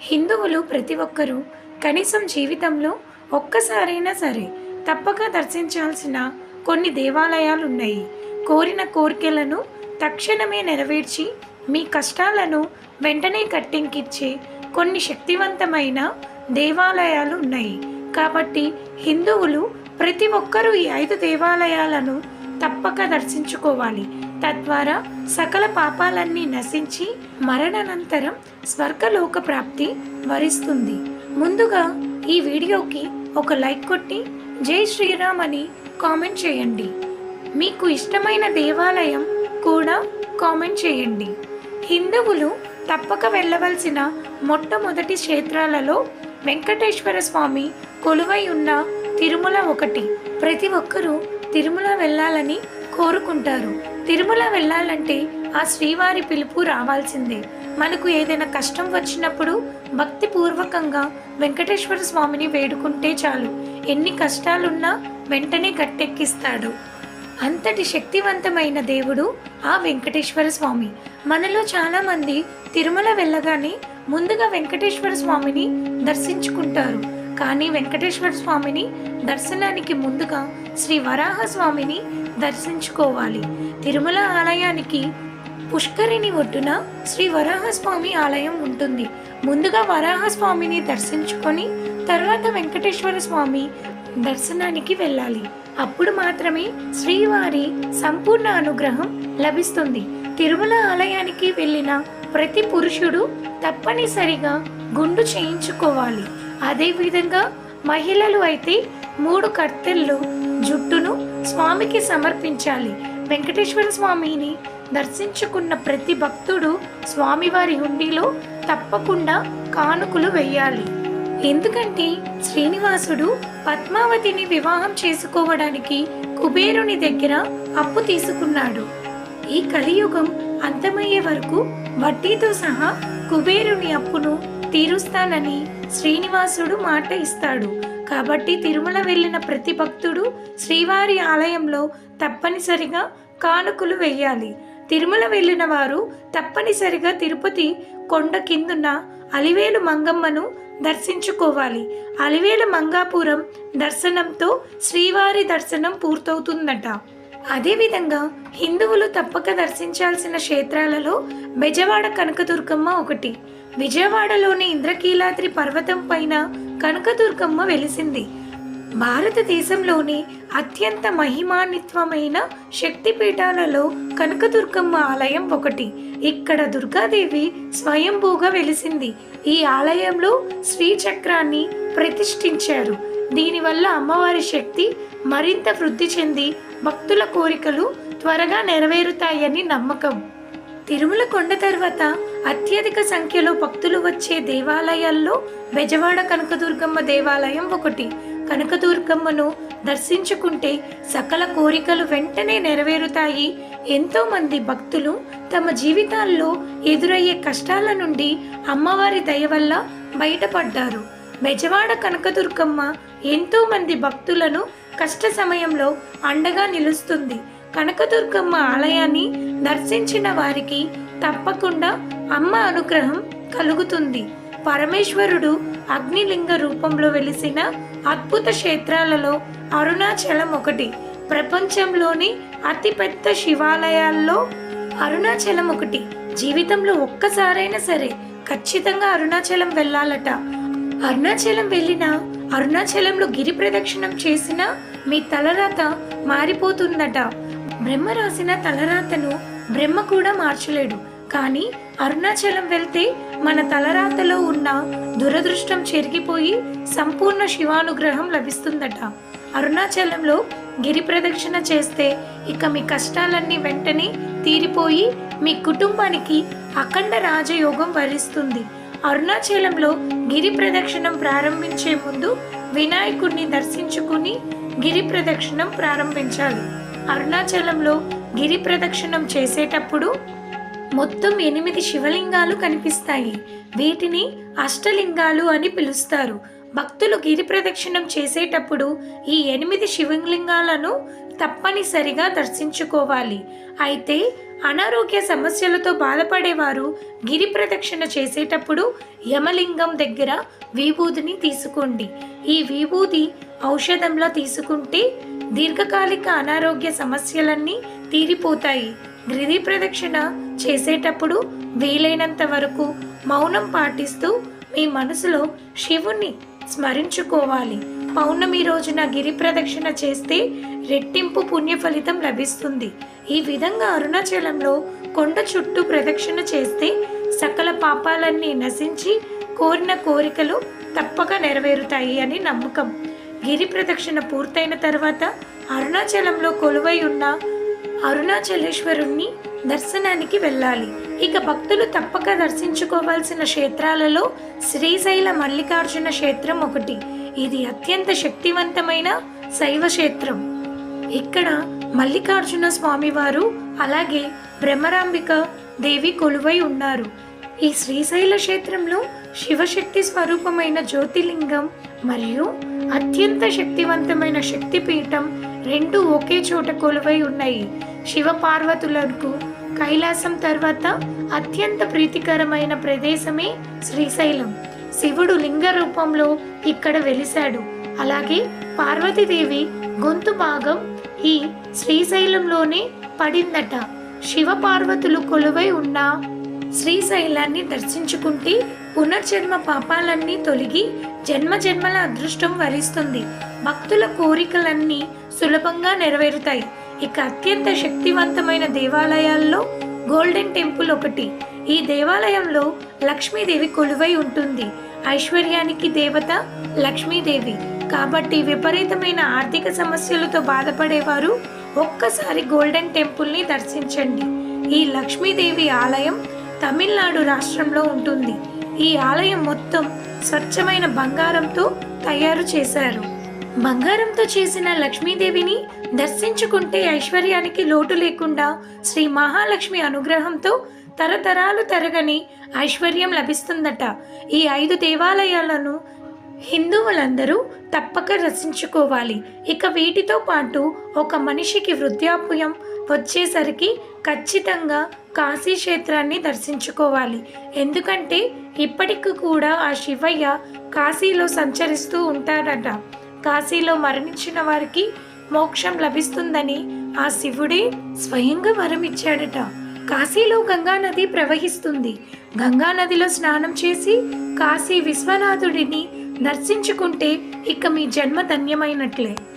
హిందువులు ప్రతి ఒక్కరూ కనీసం జీవితంలో ఒక్కసారైనా సరే తప్పక దర్శించాల్సిన కొన్ని దేవాలయాలు ఉన్నాయి కోరిన కోరికలను తక్షణమే నెరవేర్చి మీ కష్టాలను వెంటనే కట్టింకిచ్చే కొన్ని శక్తివంతమైన దేవాలయాలు ఉన్నాయి. కాబట్టి హిందువులు ప్రతి ఒక్కరూ ఈ ఐదు దేవాలయాలను తప్పక దర్శించుకోవాలి. తద్వారా సకల పాపాలన్నీ నశించి మరణానంతరం స్వర్గలోక ప్రాప్తి వరిస్తుంది. ముందుగా ఈ వీడియోకి ఒక లైక్ కొట్టి జై శ్రీరామ్ అని కామెంట్ చేయండి. మీకు ఇష్టమైన దేవాలయం కూడా కామెంట్ చేయండి. హిందువులు తప్పక వెళ్ళవలసిన మొట్టమొదటి క్షేత్రాలలో వెంకటేశ్వర స్వామి కొలువై ఉన్న తిరుమల ఒకటి. ప్రతి ఒక్కరూ తిరుమల వెళ్ళాలని కోరుకుంటారు. తిరుమల వెళ్ళాలంటే ఆ శ్రీవారి పిలుపు రావాల్సిందే. మనకు ఏదైనా కష్టం వచ్చినప్పుడు భక్తి పూర్వకంగా వెంకటేశ్వర స్వామిని వేడుకుంటే చాలు. ఎన్ని కష్టాలున్నా వెంటనే గట్టెక్కిస్తాడు అంతటి శక్తివంతమైన దేవుడు ఆ వెంకటేశ్వర స్వామి. మనలో చాలామంది తిరుమల వెళ్ళగానే ముందుగా వెంకటేశ్వర స్వామిని దర్శించుకుంటారు. కానీ వెంకటేశ్వర స్వామిని దర్శనానికి ముందుగా శ్రీ వరాహ స్వామిని దర్శించుకోవాలి. తిరుమల ఆలయానికి పుష్కరిణి ఒడ్డున శ్రీ వరాహస్వామి ఆలయం ఉంటుంది. ముందుగా వరాహస్వామిని దర్శించుకొని తర్వాత వెంకటేశ్వర స్వామి దర్శనానికి వెళ్ళాలి. అప్పుడు మాత్రమే శ్రీవారి సంపూర్ణ అనుగ్రహం లభిస్తుంది. తిరుమల ఆలయానికి వెళ్ళిన ప్రతి పురుషుడు తప్పనిసరిగా గుండు చేయించుకోవాలి. అదేవిధంగా మహిళలు అయితే మూడు కర్తెళ్ళు జుట్టును స్వామికి సమర్పించాలి. వెంకటేశ్వర స్వామిని దర్శించుకున్న ప్రతి భక్తుడు స్వామివారి హుండీలో తప్పకుండా కానుకలు వెయ్యాలి ఎందుకంటే శ్రీనివాసుడు పద్మావతిని వివాహం చేసుకోవడానికి కుబేరుని దగ్గర అప్పు తీసుకున్నాడు. ఈ కలియుగం అంతమయ్యే వరకు వడ్డీతో సహా కుబేరుని అప్పును తీరుస్తానని శ్రీనివాసుడు మాట ఇస్తాడు. కాబట్టి తిరుమల వెళ్ళిన ప్రతి భక్తుడు శ్రీవారి ఆలయంలో తప్పనిసరిగా కానుకలు వెయ్యాలి తిరుమల వెళ్ళిన వారు తప్పనిసరిగా తిరుపతి కొండ కిందున్న అలివేలు మంగమ్మను దర్శించుకోవాలి. అలివేలు మంగాపురం దర్శనంతో శ్రీవారి దర్శనం పూర్తవుతుందట. అదేవిధంగా హిందువులు తప్పక దర్శించాల్సిన క్షేత్రాలలో బెజవాడ కనకదుర్గమ్మ ఒకటి. విజయవాడలోని ఇంద్రకీలాద్రి పర్వతం పైన కనకదుర్గమ్మ వెలిసింది. భారతదేశంలోని అత్యంత మహిమాన్వితమైన శక్తిపీఠాలలో కనకదుర్గమ్మ ఆలయం ఒకటి. ఇక్కడ దుర్గాదేవి స్వయంభూగా వెలిసింది. ఈ ఆలయంలో శ్రీచక్రాన్ని ప్రతిష్ఠించారు. దీనివల్ల అమ్మవారి శక్తి మరింత వృద్ధి చెంది భక్తుల కోరికలు త్వరగా నెరవేరుతాయని నమ్మకం. తిరుమల కొండ తర్వాత అత్యధిక సంఖ్యలో భక్తులు వచ్చే దేవాలయాల్లో బెజవాడ కనకదుర్గమ్మ దేవాలయం ఒకటి. కనకదుర్గమ్మను దర్శించుకుంటే సకల కోరికలు వెంటనే నెరవేరుతాయి. ఎంతోమంది భక్తులు తమ జీవితాల్లో ఎదురయ్యే కష్టాల నుండి అమ్మవారి దయ వల్ల బయటపడ్డారు. బెజవాడ కనకదుర్గమ్మ ఎంతోమంది భక్తులను కష్ట సమయంలో అండగా నిలుస్తుంది. కనకదుర్గమ్మ ఆలయాన్ని దర్శించిన వారికి తప్పకుండా అమ్మ అనుగ్రహం కలుగుతుంది. పరమేశ్వరుడు అగ్నిలింగ రూపంలో వెలిసిన అద్భుత క్షేత్రాలలో అరుణాచలం ఒకటి. ప్రపంచంలోని అతిపెద్ద శివాలయాల్లో అరుణాచలం ఒకటి. జీవితంలో ఒక్కసారైనా సరే ఖచ్చితంగా అరుణాచలం వెళ్ళాలట. అరుణాచలం వెళ్ళిన అరుణాచలంలో గిరి ప్రదక్షిణం చేసిన మీ తలరాత మారిపోతుందట. బ్రహ్మ రాసిన తలరాతను బ్రహ్మ కూడా మార్చలేడు. కానీ అరుణాచలం వెళ్తే మన తలరాతలో ఉన్న దురదృష్టం చెరిగిపోయి సంపూర్ణ శివానుగ్రహం లభిస్తుందట. అరుణాచలంలో గిరి ప్రదక్షిణ చేస్తే ఇక మీ కష్టాలన్నీ వెంటనే తీరిపోయి మీ కుటుంబానికి అఖండ రాజయోగం వరిస్తుంది. అరుణాచలంలో గిరి ప్రదక్షిణం ప్రారంభించే ముందు వినాయకుడిని దర్శించుకుని గిరి ప్రదక్షిణం ప్రారంభించాలి. అరుణాచలంలో గిరి ప్రదక్షిణం చేసేటప్పుడు మొత్తం ఎనిమిది శివలింగాలు కనిపిస్తాయి. వీటిని అష్టలింగాలు అని పిలుస్తారు. భక్తులు గిరి ప్రదక్షిణం చేసేటప్పుడు ఈ ఎనిమిది శివలింగాలను తప్పనిసరిగా దర్శించుకోవాలి. అయితే అనారోగ్య సమస్యలతో బాధపడేవారు గిరి ప్రదక్షిణ చేసేటప్పుడు యమలింగం దగ్గర విభూదిని తీసుకోండి. ఈ విభూది ఔషధంలో తీసుకుంటే దీర్ఘకాలిక అనారోగ్య సమస్యలన్నీ తీరిపోతాయి. గిరి ప్రదక్షిణ చేసేటప్పుడు వీలైనంత వరకు మౌనం పాటిస్తూ మీ మనసులో శివుణ్ణి స్మరించుకోవాలి. పౌర్ణమి రోజున గిరి ప్రదక్షిణ చేస్తే రెట్టింపు పుణ్య ఫలితం లభిస్తుంది. ఈ విధంగా అరుణాచలంలో కొండ చుట్టూ ప్రదక్షిణ చేస్తే సకల పాపాలన్నీ నశించి కోరిన కోరికలు తప్పక నెరవేరుతాయి అని నమ్మకం. గిరి ప్రదక్షిణ పూర్తయిన తర్వాత అరుణాచలంలో కొలువై ఉన్న అరుణాచలేశ్వరుణ్ణి దర్శనానికి వెళ్ళాలి. ఇక భక్తులు తప్పక దర్శించుకోవాల్సిన క్షేత్రాలలో శ్రీశైల మల్లికార్జున క్షేత్రం ఒకటి. ఇది అత్యంత శక్తివంతమైన శైవ క్షేత్రం. ఇక్కడ మల్లికార్జున స్వామివారు అలాగే బ్రహ్మరాంబిక దేవి కొలువై ఉన్నారు. ఈ శ్రీశైల క్షేత్రంలో శివశక్తి స్వరూపమైన జ్యోతిలింగం మరియు అత్యంత శక్తివంతమైన శక్తిపీఠం రెండు ఒకే చోట కొలువై ఉన్నాయి. శివ పార్వతులకు కైలాసం తర్వాత అత్యంత ప్రీతికరమైన ప్రదేశమే శ్రీశైలం. శివుడు లింగ రూపంలో ఇక్కడ వెలిశాడు. అలాగే పార్వతీదేవి గొంతు భాగం ఈ శ్రీశైలంలోనే పడిందట. శివ పార్వతులు కొలువై ఉన్న శ్రీశైలాన్ని దర్శించుకుంటే పునర్జన్మ పాపాలన్నీ తొలగి జన్మ జన్మల అదృష్టం వరిస్తుంది. భక్తుల కోరికలన్నీ సులభంగా నెరవేరుతాయి. ఇక అత్యంత శక్తివంతమైన దేవాలయాల్లో గోల్డెన్ టెంపుల్ ఒకటి. ఈ దేవాలయంలో లక్ష్మీదేవి కొలువై ఉంటుంది. ఐశ్వర్యానికి దేవత లక్ష్మీదేవి. కాబట్టి విపరీతమైన ఆర్థిక సమస్యలతో బాధపడేవారు ఒక్కసారి గోల్డెన్ టెంపుల్ని దర్శించండి. ఈ లక్ష్మీదేవి ఆలయం తమిళనాడు రాష్ట్రంలో ఉంటుంది. ఈ ఆలయం మొత్తం స్వచ్ఛమైన బంగారంతో తయారు చేశారు. బంగారంతో చేసిన లక్ష్మీదేవిని దర్శించుకుంటే ఐశ్వర్యానికి లోటు లేకుండా శ్రీ మహాలక్ష్మి అనుగ్రహంతో తరతరాలు తరగని ఐశ్వర్యం లభిస్తుందట. ఈ ఐదు దేవాలయాలను హిందువులందరూ తప్పక రచించుకోవాలి. ఇక వీటితో పాటు ఒక మనిషికి వృద్ధాప్యం వచ్చేసరికి ఖచ్చితంగా కాశీ క్షేత్రాన్ని దర్శించుకోవాలి. ఎందుకంటే ఇప్పటికి కూడా ఆ శివయ్య కాశీలో సంచరిస్తూ ఉంటాడట. కాశీలో మరణించిన వారికి మోక్షం లభిస్తుందని ఆ శివుడే స్వయంగా వరం ఇచ్చాడట కాశీలో గంగా నది ప్రవహిస్తుంది. గంగా నదిలో స్నానం చేసి కాశీ విశ్వనాథుడిని దర్శించుకుంటే ఇక మీ జన్మ ధన్యమైనట్లే.